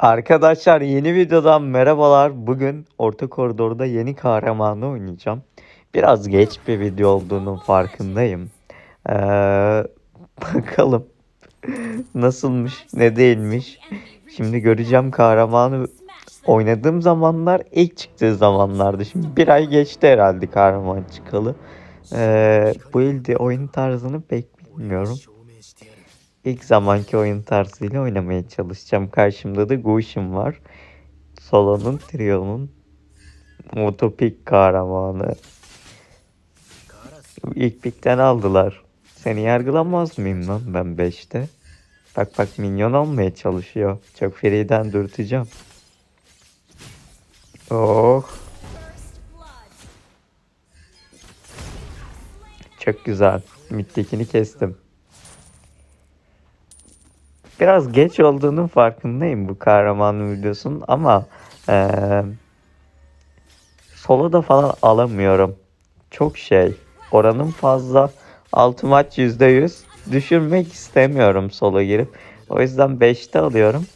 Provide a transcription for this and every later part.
Arkadaşlar yeni videodan merhabalar. Bugün orta koridorda yeni kahramanı oynayacağım. Biraz geç bir video olduğunun farkındayım. Ee, bakalım nasılmış ne değilmiş. Şimdi göreceğim kahramanı oynadığım zamanlar ilk çıktığı zamanlardı. Şimdi bir ay geçti herhalde kahraman çıkalı. Ee, bu ilde oyun tarzını pek bilmiyorum. İlk zamanki oyun tarzıyla oynamaya çalışacağım. Karşımda da Gush'im var. Solo'nun, Trio'nun Motopik kahramanı. İlk pikten aldılar. Seni yargılamaz mıyım lan ben 5'te? Bak bak minyon almaya çalışıyor. Çok feriden dürteceğim. Oh. Çok güzel. Mid'dekini kestim. Biraz geç olduğunun farkındayım bu kahraman videosunun ama eee solo da falan alamıyorum. Çok şey. Oranım fazla. Altı maç %100. Düşürmek istemiyorum solo girip. O yüzden 5'te alıyorum.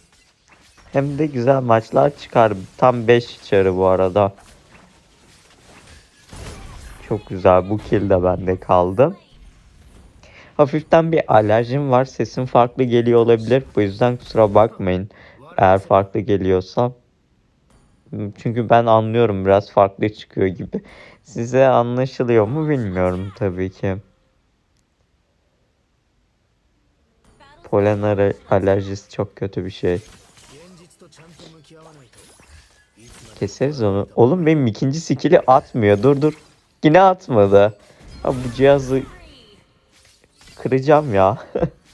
Hem de güzel maçlar çıkar. Tam 5 içeri bu arada. Çok güzel. Bu kill de bende kaldı. Hafiften bir alerjim var. Sesim farklı geliyor olabilir. Bu yüzden kusura bakmayın. Eğer farklı geliyorsa. Çünkü ben anlıyorum biraz farklı çıkıyor gibi. Size anlaşılıyor mu bilmiyorum tabii ki. Polen alerjisi çok kötü bir şey. Keseriz onu. Oğlum benim ikinci skill'i atmıyor. Dur dur. Yine atmadı. Ha, bu cihazı kıracağım ya.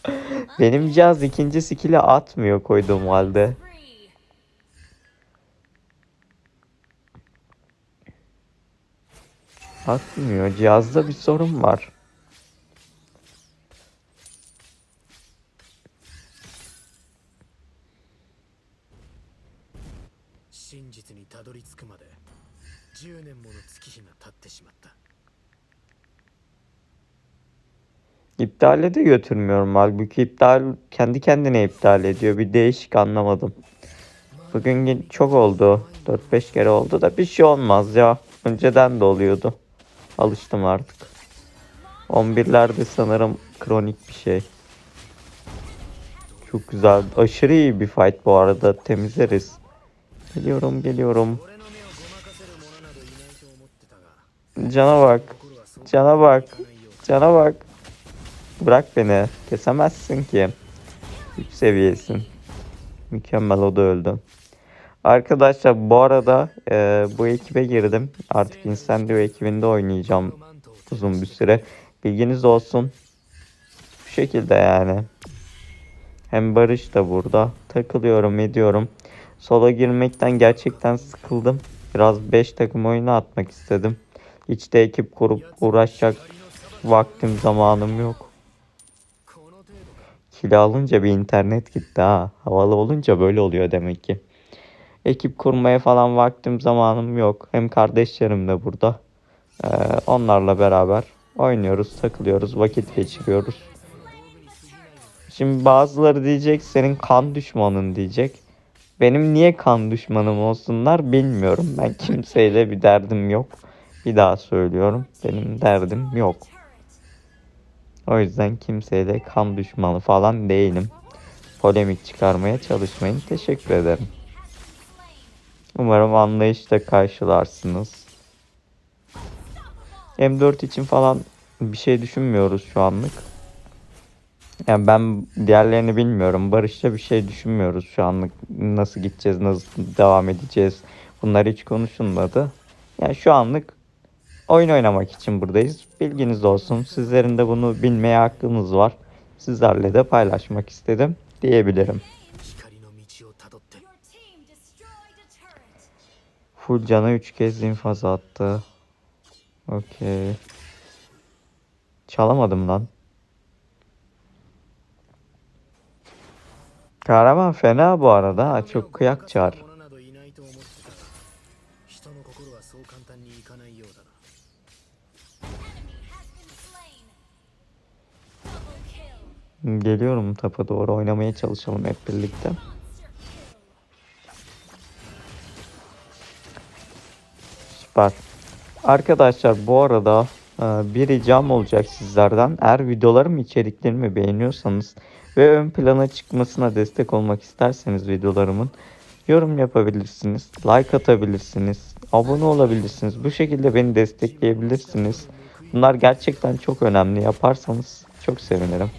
benim cihaz ikinci skill'i atmıyor koyduğum halde. Atmıyor. Cihazda bir sorun var. İptale de götürmüyorum halbuki iptal kendi kendine iptal ediyor. Bir değişik anlamadım. Bugün çok oldu. 4-5 kere oldu da bir şey olmaz ya. Önceden de oluyordu. Alıştım artık. 11'lerde sanırım kronik bir şey. Çok güzel. Aşırı iyi bir fight bu arada. Temizleriz. Geliyorum geliyorum. Cana bak. Cana bak. Cana bak. Bırak beni. Kesemezsin ki. 3 seviyesin. Mükemmel o da öldü. Arkadaşlar bu arada e, bu ekibe girdim. Artık Incendio ekibinde oynayacağım uzun bir süre. Bilginiz olsun. Bu şekilde yani. Hem Barış da burada. Takılıyorum ediyorum. Sola girmekten gerçekten sıkıldım. Biraz 5 takım oyunu atmak istedim. Hiç de ekip kurup uğraşacak vaktim zamanım yok. Kilo alınca bir internet gitti ha. Havalı olunca böyle oluyor demek ki. Ekip kurmaya falan vaktim zamanım yok. Hem kardeşlerim de burada. Ee, onlarla beraber oynuyoruz, takılıyoruz, vakit geçiriyoruz. Şimdi bazıları diyecek senin kan düşmanın diyecek. Benim niye kan düşmanım olsunlar bilmiyorum. Ben kimseyle bir derdim yok. Bir daha söylüyorum. Benim derdim yok. O yüzden kimseyle kan düşmanı falan değilim. Polemik çıkarmaya çalışmayın. Teşekkür ederim. Umarım anlayışla karşılarsınız. M4 için falan bir şey düşünmüyoruz şu anlık. Yani ben diğerlerini bilmiyorum. Barış'ta bir şey düşünmüyoruz şu anlık. Nasıl gideceğiz, nasıl devam edeceğiz. Bunlar hiç konuşulmadı. Yani şu anlık oyun oynamak için buradayız. Bilginiz olsun. Sizlerin de bunu bilmeye hakkınız var. Sizlerle de paylaşmak istedim diyebilirim. Full cana 3 kez infaz attı. Okey. Çalamadım lan. Kahraman fena bu arada. Çok kıyak çağır. Geliyorum tapa doğru oynamaya çalışalım hep birlikte. Süper. Arkadaşlar bu arada e, bir ricam olacak sizlerden. Eğer videolarım içeriklerimi beğeniyorsanız ve ön plana çıkmasına destek olmak isterseniz videolarımın yorum yapabilirsiniz, like atabilirsiniz, abone olabilirsiniz. Bu şekilde beni destekleyebilirsiniz. Bunlar gerçekten çok önemli. Yaparsanız çok sevinirim.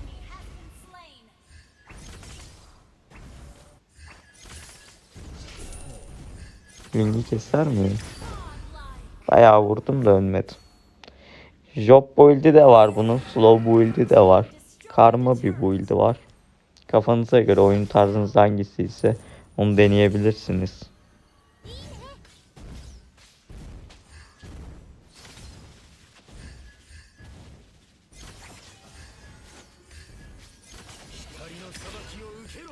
Lingi keser miyim? Bayağı vurdum da ölmedim. Job build'i de var bunun. Slow build'i de var. Karma bir build'i var. Kafanıza göre oyun tarzınız hangisi ise onu deneyebilirsiniz.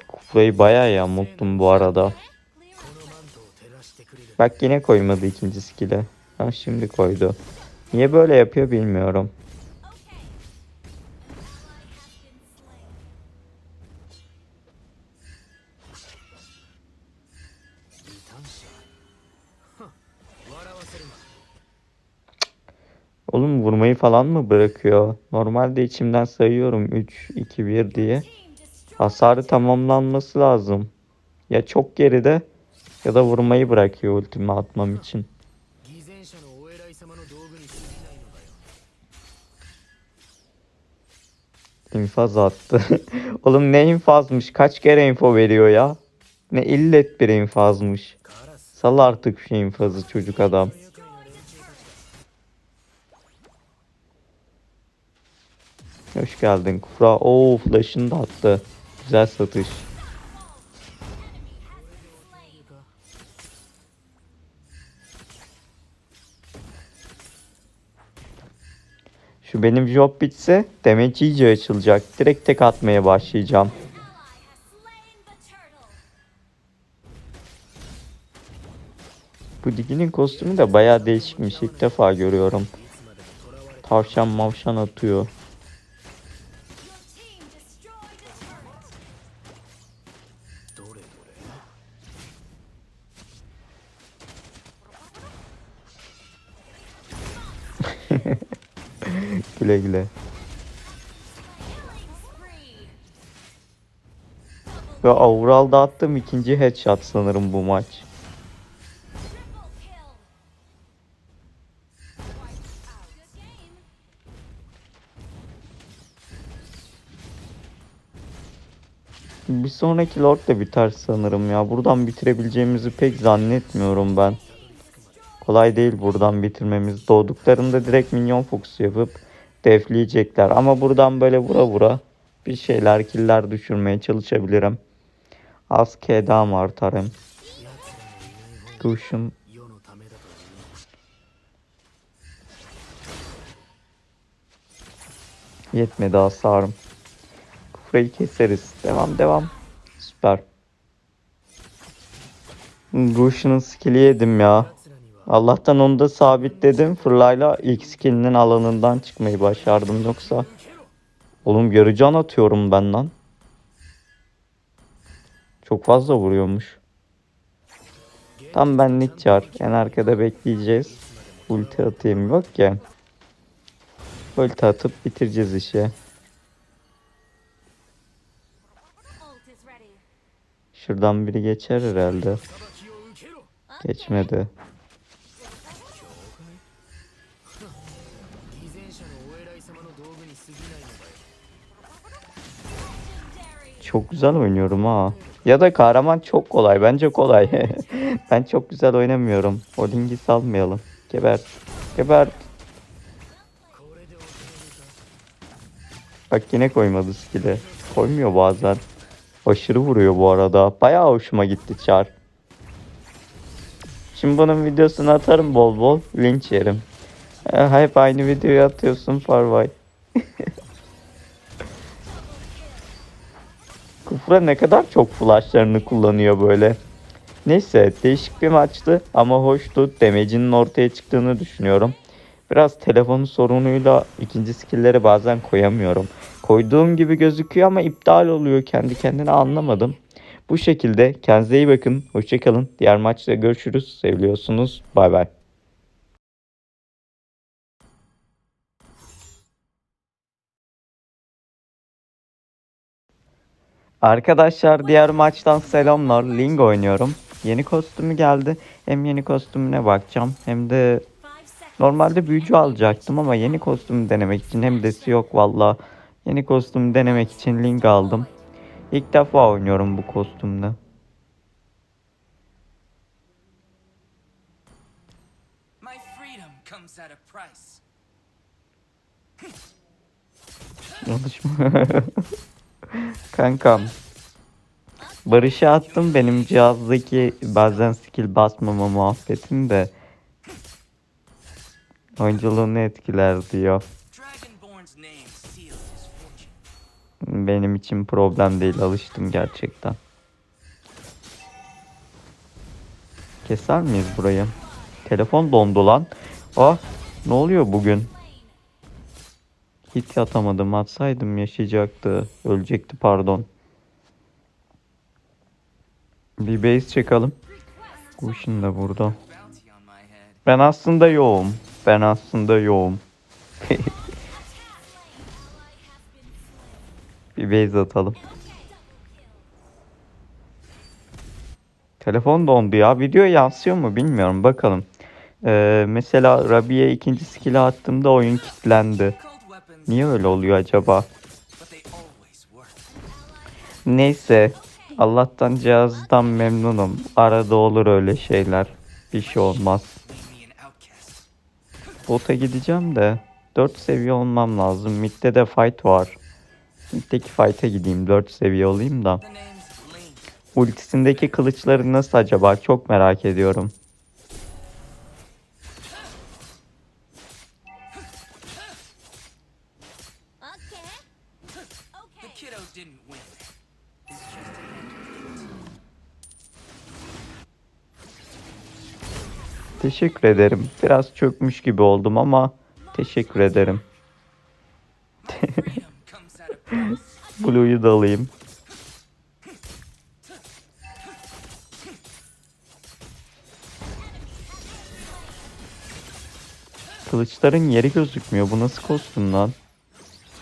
Kufrayı bayağı yamulttum bu arada. Bak yine koymadı ikinci skill'e. Ha şimdi koydu. Niye böyle yapıyor bilmiyorum. Oğlum vurmayı falan mı bırakıyor? Normalde içimden sayıyorum 3, 2, 1 diye. Hasarı tamamlanması lazım. Ya çok geride ya da vurmayı bırakıyor ultimi atmam için. İnfaz attı. Oğlum ne infazmış? Kaç kere info veriyor ya? Ne illet bir infazmış. Sal artık şu infazı çocuk adam. Hoş geldin Kufra. Oo flash'ını da attı. Güzel satış. Şu benim job bitse demek iyice açılacak. Direkt tek atmaya başlayacağım. Bu Digi'nin kostümü de baya değişikmiş. İlk defa görüyorum. Tavşan mavşan atıyor. Ve overall'da attığım ikinci headshot sanırım bu maç. Bir sonraki Lord da biter sanırım ya. Buradan bitirebileceğimizi pek zannetmiyorum ben. Kolay değil buradan bitirmemiz. Doğduklarında direkt minyon fokusu yapıp defleyecekler. Ama buradan böyle vura vura bir şeyler killer düşürmeye çalışabilirim. Az kedam artarım. Duşum. Yetmedi hasarım. Kufrayı keseriz. Devam devam. Süper. Ruşin'in skill'i yedim ya. Allah'tan onu da sabitledim. Fırlayla ilk skill'inin alanından çıkmayı başardım yoksa. Oğlum yarı atıyorum ben lan. Çok fazla vuruyormuş. Tam benlik çar. En arkada bekleyeceğiz. Ulti atayım yok ya. Ulti atıp bitireceğiz işi. Şuradan biri geçer herhalde. Geçmedi. Çok güzel oynuyorum ha. Ya da kahraman çok kolay. Bence kolay. ben çok güzel oynamıyorum. Odingi salmayalım. Geber. Geber. Bak yine koymadı skill'e. Koymuyor bazen. Aşırı vuruyor bu arada. Bayağı hoşuma gitti çar. Şimdi bunun videosunu atarım bol bol. Linç yerim. Ee, hep aynı videoyu atıyorsun Farvay. Kufra ne kadar çok flashlarını kullanıyor böyle. Neyse değişik bir maçtı ama hoştu. Demecinin ortaya çıktığını düşünüyorum. Biraz telefonu sorunuyla ikinci skill'leri bazen koyamıyorum. Koyduğum gibi gözüküyor ama iptal oluyor kendi kendine anlamadım. Bu şekilde kendinize iyi bakın. Hoşçakalın. Diğer maçta görüşürüz. Seviliyorsunuz. Bay bay. Arkadaşlar diğer maçtan selamlar. Ling oynuyorum. Yeni kostümü geldi. Hem yeni kostümüne bakacağım hem de normalde büyücü alacaktım ama yeni kostümü denemek için hem desi yok valla. Yeni kostümü denemek için Ling aldım. İlk defa oynuyorum bu kostümle. My freedom Kankam. Barış'a attım benim cihazdaki bazen skill basmama muhabbetini de oyunculuğunu etkiler diyor. Benim için problem değil alıştım gerçekten. Keser miyiz burayı? Telefon dondu lan. Ah ne oluyor bugün? Hit atamadım atsaydım yaşayacaktı. Ölecekti pardon. Bir base çekelim. Kuşun da burada. Ben aslında yoğum. Ben aslında yoğum. bir base atalım. Telefon dondu ya. Video yansıyor mu bilmiyorum. Bakalım. Ee, mesela Rabi'ye ikinci skill'i attığımda oyun kilitlendi. Niye öyle oluyor acaba? Neyse. Allah'tan cihazdan memnunum. Arada olur öyle şeyler. Bir şey olmaz. Bota gideceğim de 4 seviye olmam lazım. Mid'de de fight var. Mid'deki fight'a gideyim 4 seviye olayım da. Ultisindeki kılıçları nasıl acaba? Çok merak ediyorum. Teşekkür ederim. Biraz çökmüş gibi oldum ama teşekkür ederim. Blue'yu da alayım. Kılıçların yeri gözükmüyor. Bu nasıl kostüm lan?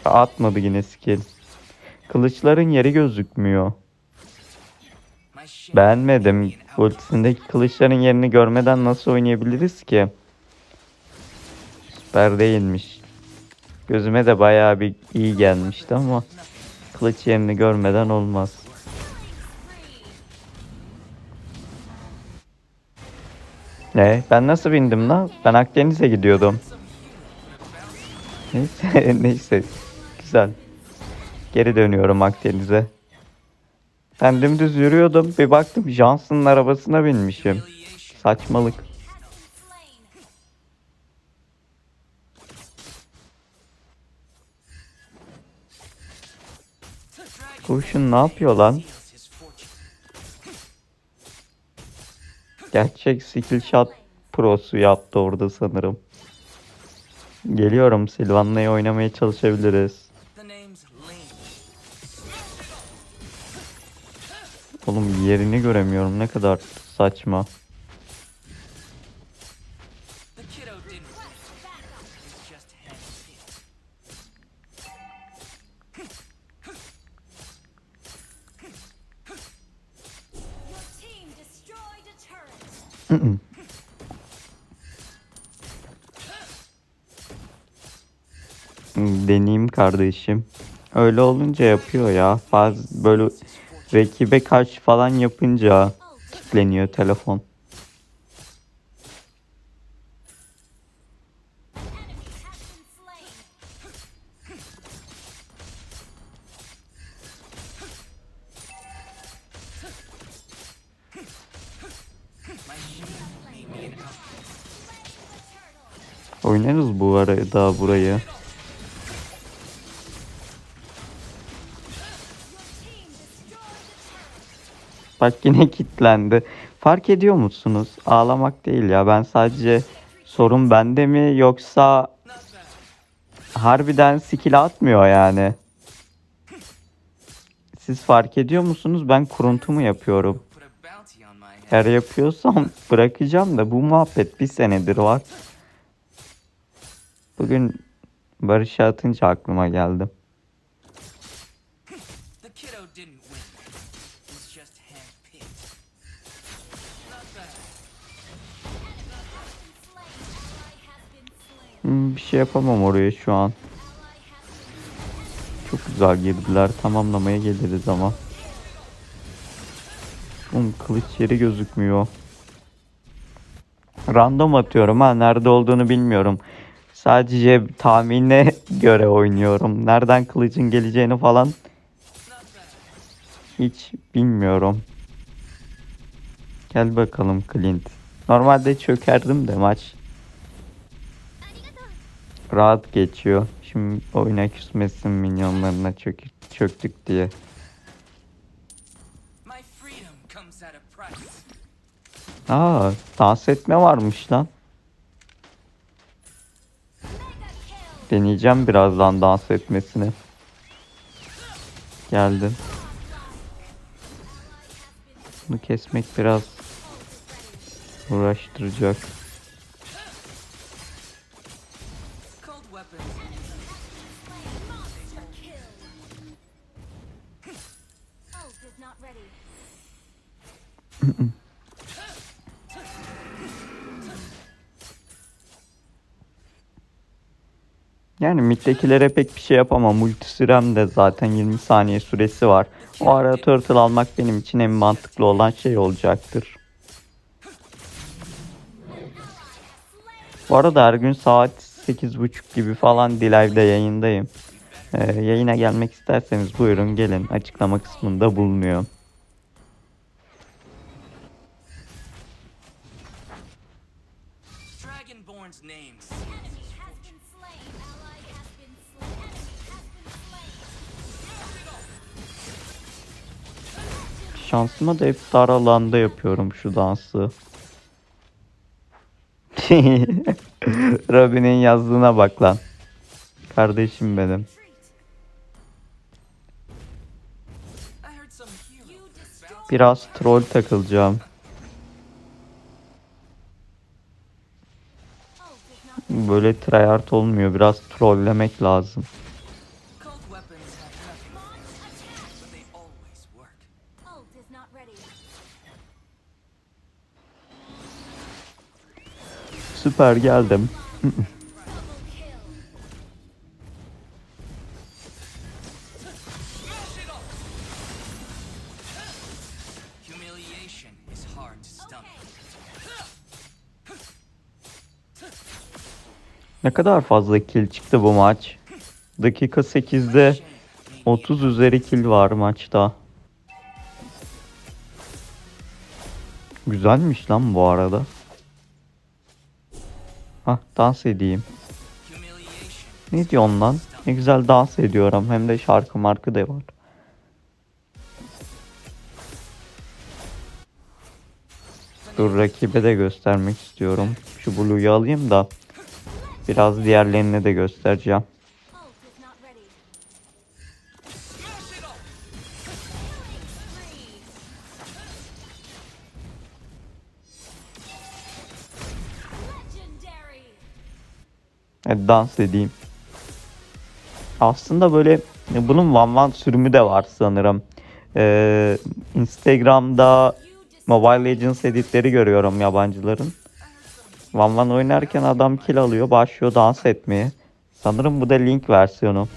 Atmadı yine skill. Kılıçların yeri gözükmüyor. Beğenmedim. Ultisindeki kılıçların yerini görmeden nasıl oynayabiliriz ki? Süper değilmiş. Gözüme de bayağı bir iyi gelmişti ama kılıç yerini görmeden olmaz. Ne? Ben nasıl bindim lan? Ben Akdeniz'e gidiyordum. Neyse, neyse. Güzel. Geri dönüyorum Akdeniz'e. Ben dümdüz yürüyordum. Bir baktım Johnson'ın arabasına binmişim. Saçmalık. Kurşun ne yapıyor lan? Gerçek skill shot prosu yaptı orada sanırım. Geliyorum Silvan'la oynamaya çalışabiliriz. Oğlum yerini göremiyorum ne kadar saçma. Deneyim kardeşim. Öyle olunca yapıyor ya. Bazı böyle rakibe karşı falan yapınca kilitleniyor telefon. Oynarız bu arada burayı. Bak yine kilitlendi. Fark ediyor musunuz? Ağlamak değil ya. Ben sadece sorun bende mi yoksa harbiden skill atmıyor yani. Siz fark ediyor musunuz? Ben kuruntu mu yapıyorum? Eğer yapıyorsam bırakacağım da bu muhabbet bir senedir var. Bugün Barış'a atınca aklıma geldi. Bir şey yapamam oraya şu an. Çok güzel girdiler. Tamamlamaya geliriz ama. Oğlum kılıç yeri gözükmüyor. Random atıyorum ha. Nerede olduğunu bilmiyorum. Sadece tahmine göre oynuyorum. Nereden kılıcın geleceğini falan hiç bilmiyorum. Gel bakalım Clint. Normalde çökerdim de maç. Rahat geçiyor. Şimdi oyuna küsmesin minyonlarına çök çöktük diye. Aa, dans etme varmış lan. Deneyeceğim birazdan dans etmesini. Geldim. Bunu kesmek biraz uğraştıracak. Weapons. monster kill. Yani middekilere pek bir şey yapamam. Multi sürem de zaten 20 saniye süresi var. O ara turtle almak benim için en mantıklı olan şey olacaktır. Bu arada her gün saat 8.30 gibi falan Dilay'da yayındayım. Ee, yayına gelmek isterseniz buyurun gelin. Açıklama kısmında bulunuyor. Şansıma da hep dar alanda yapıyorum şu dansı. Robin'in yazdığına bak lan. Kardeşim benim. Biraz troll takılacağım. Böyle tryhard olmuyor. Biraz trollemek lazım. Stomach. Okay. Ne kadar fazla kill çıktı bu maç. Dakika 8'de Shame. 30 üzeri kill var maçta. Güzelmiş lan bu arada. Hah dans edeyim. Ne diyorsun lan? Ne güzel dans ediyorum. Hem de şarkı markı da var. Dur rakibe de göstermek istiyorum. Şu Blue'yu alayım da biraz diğerlerini de göstereceğim. Hadi dans edeyim. Aslında böyle e, bunun One One sürümü de var sanırım. Ee, Instagram'da Mobile Legends editleri görüyorum yabancıların. One One oynarken adam kill alıyor, başlıyor dans etmeye. Sanırım bu da link versiyonu.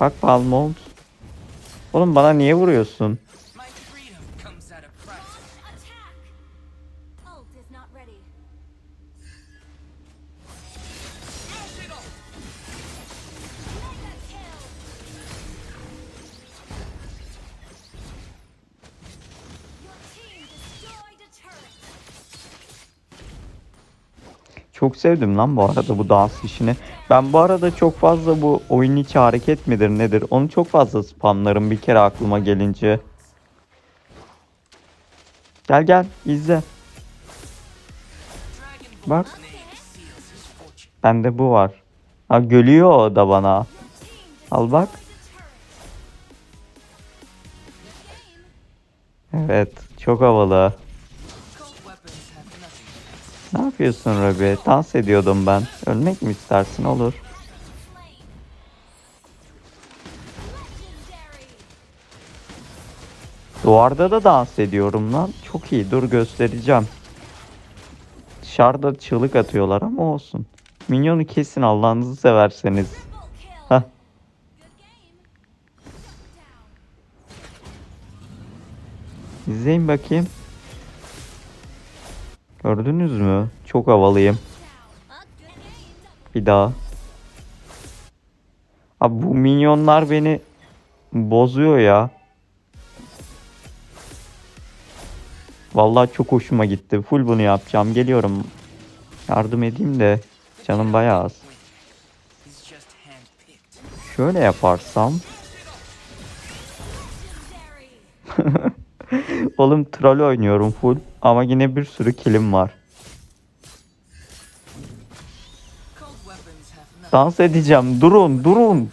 Bak Palmont. Oğlum bana niye vuruyorsun? Çok sevdim lan bu arada bu dans işini. Ben bu arada çok fazla bu oyun içi hareket midir nedir? Onu çok fazla spamlarım bir kere aklıma gelince. Gel gel izle. Bak. Bende bu var. Ha gülüyor o da bana. Al bak. Evet çok havalı. Ne yapıyorsun Robi? Dans ediyordum ben. Ölmek mi istersin? Olur. Duvarda da dans ediyorum lan. Çok iyi. Dur göstereceğim. Dışarıda çığlık atıyorlar ama olsun. Minyonu kesin Allah'ınızı severseniz. Down. İzleyin bakayım. Gördünüz mü? Çok havalıyım. Bir daha. Abi bu minyonlar beni bozuyor ya. Vallahi çok hoşuma gitti. Full bunu yapacağım. Geliyorum. Yardım edeyim de canım bayağı az. Şöyle yaparsam. Oğlum troll oynuyorum full. Ama yine bir sürü kilim var. Dans edeceğim. Durun durun.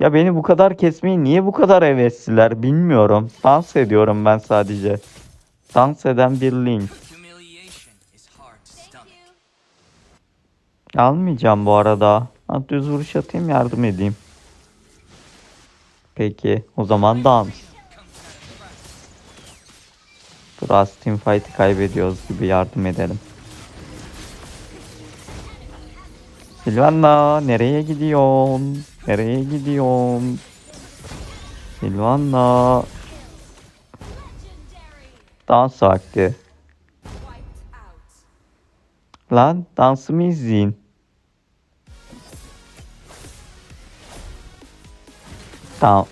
Ya beni bu kadar kesmeyi niye bu kadar hevesliler bilmiyorum. Dans ediyorum ben sadece. Dans eden bir link. Almayacağım bu arada. Düz vuruş atayım yardım edeyim. Peki o zaman dans. Comes at a price. Biraz team fight'ı kaybediyoruz gibi yardım edelim. Silvana nereye gidiyorsun? Nereye gidiyorsun? Silvana Legendary. dans vakti. Lan dansımı izleyin. Tamam.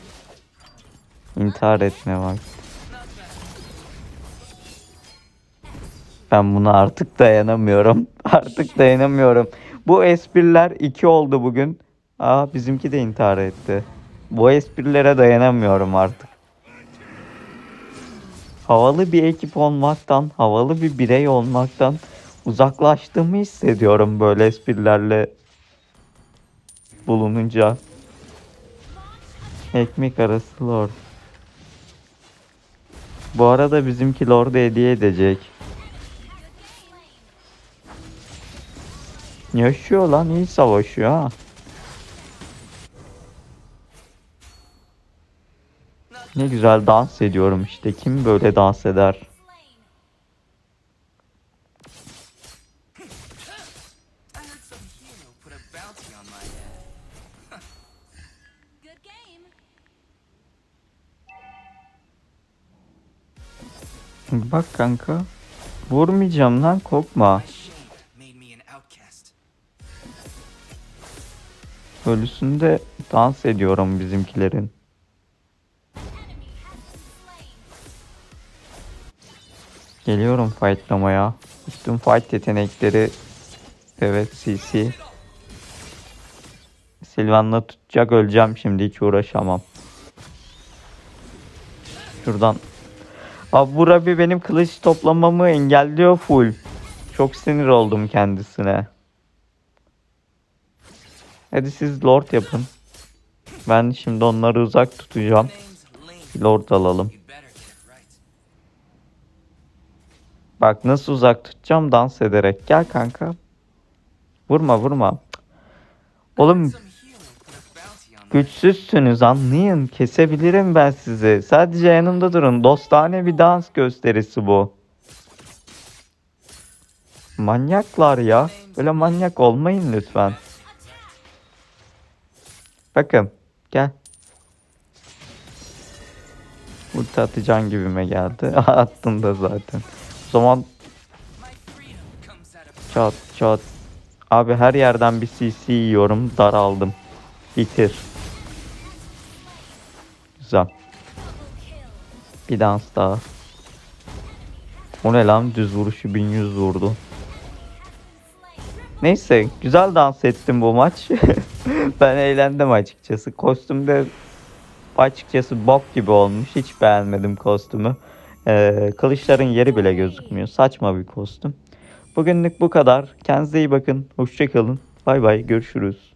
İntihar etme bak. Ben buna artık dayanamıyorum. Artık dayanamıyorum. Bu espriler iki oldu bugün. Aa bizimki de intihar etti. Bu esprilere dayanamıyorum artık. Havalı bir ekip olmaktan, havalı bir birey olmaktan uzaklaştığımı hissediyorum böyle esprilerle bulununca. Ekmek arası lord. Bu arada bizimki lord'u hediye edecek. Yaşıyor lan iyi savaşıyor ha. Ne güzel dans ediyorum işte. Kim böyle dans eder? Bak kanka. Vurmayacağım lan korkma. Ölüsünde dans ediyorum bizimkilerin. Geliyorum fightlamaya. Üstün fight yetenekleri. Evet CC. Silvan'la tutacak öleceğim şimdi hiç uğraşamam. Şuradan. Abi bu Rabi benim kılıç toplamamı engelliyor full. Çok sinir oldum kendisine. Hadi siz lord yapın. Ben şimdi onları uzak tutacağım. Lord alalım. Bak nasıl uzak tutacağım dans ederek. Gel kanka. Vurma vurma. Oğlum güçsüzsünüz anlayın. Kesebilirim ben sizi. Sadece yanımda durun. Dostane bir dans gösterisi bu. Manyaklar ya. Böyle manyak olmayın lütfen. Bakın. Gel. Ulti atacaksın gibime geldi. Attın da zaten. O zaman. Çat çat. Abi her yerden bir CC yiyorum. Daraldım. Bitir. Güzel. Bir dans daha. O ne lan? Düz vuruşu 1100 vurdu. Neyse güzel dans ettim bu maç. ben eğlendim açıkçası. Kostümde açıkçası bok gibi olmuş. Hiç beğenmedim kostümü. Ee, kılıçların yeri bile gözükmüyor. Saçma bir kostüm. Bugünlük bu kadar. Kendinize iyi bakın. Hoşçakalın. Bay bay. Görüşürüz.